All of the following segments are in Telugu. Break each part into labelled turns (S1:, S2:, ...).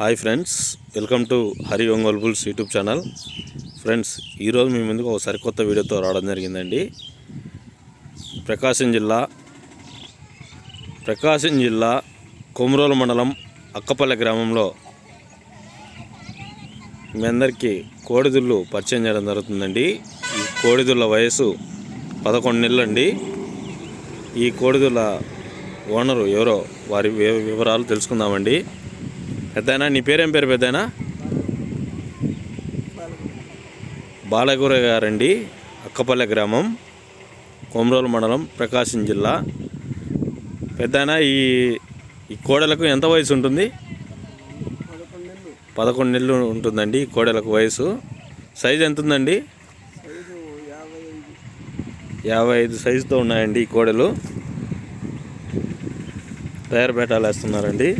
S1: Hi friends welcome to Hari Ongole bulls YouTube channel. Friends ఈరోజు మీ ముందుకు ఒక సరికొత్త వీడియోతో రావడం జరిగిందండి. ప్రకాశం జిల్లా ప్రకాశం జిల్లా కొమరోలు మండలం అక్కపల్లె గ్రామంలో మీ అందరికీ కోడిదుళ్ళు పరిచయం చేయడం జరుగుతుందండి. ఈ కోడిదుళ్ళ వయసు పదకొండు నెలలు అండి ఈ కోడిదుళ్ళ ఓనరు ఎవరో వారి వి- వివరాలు తెలుసుకుందామండి. పెద్దనా? నీ పేరేం పేరు పెద్దనా? బాలగూర గారండి అక్కపల్లె గ్రామం కొమరోలు మండలం ప్రకాశం జిల్లా. పెద్దనా ఈ ఈ కోడలకు ఎంత వయసు ఉంటుంది?
S2: పదకొండు
S1: నెలలు ఉంటుందండి ఈ కోడలకు వయసు. సైజ్ ఎంత ఉందండి
S2: యాభై ఐదు
S1: సైజుతో ఉన్నాయండి ఈ కోడలు. తయారు పెట్టాలేస్తున్నారండి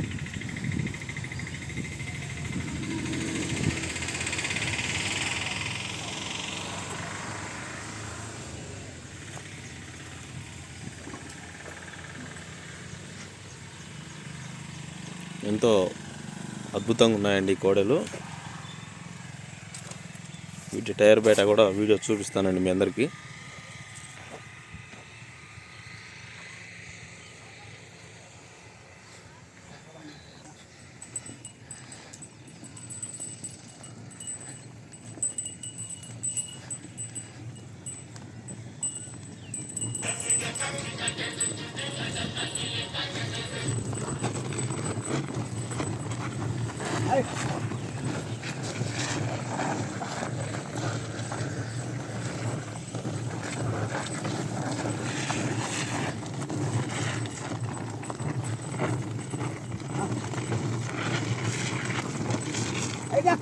S1: ఎంతో అద్భుతంగా ఉన్నాయండి ఈ కోడలు. వీటి టైర్ బయట కూడా వీడియో చూపిస్తానండి మీ అందరికీ.
S2: ơi Đấy kìa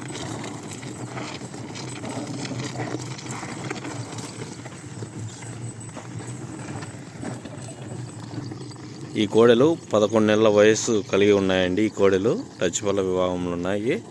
S1: ఈ కోడెలు పదకొండు నెలల వయస్సు కలిగి ఉన్నాయండి. ఈ కోడెలు టచ్ పళ్ళ వివాహంలో ఉన్నాయి.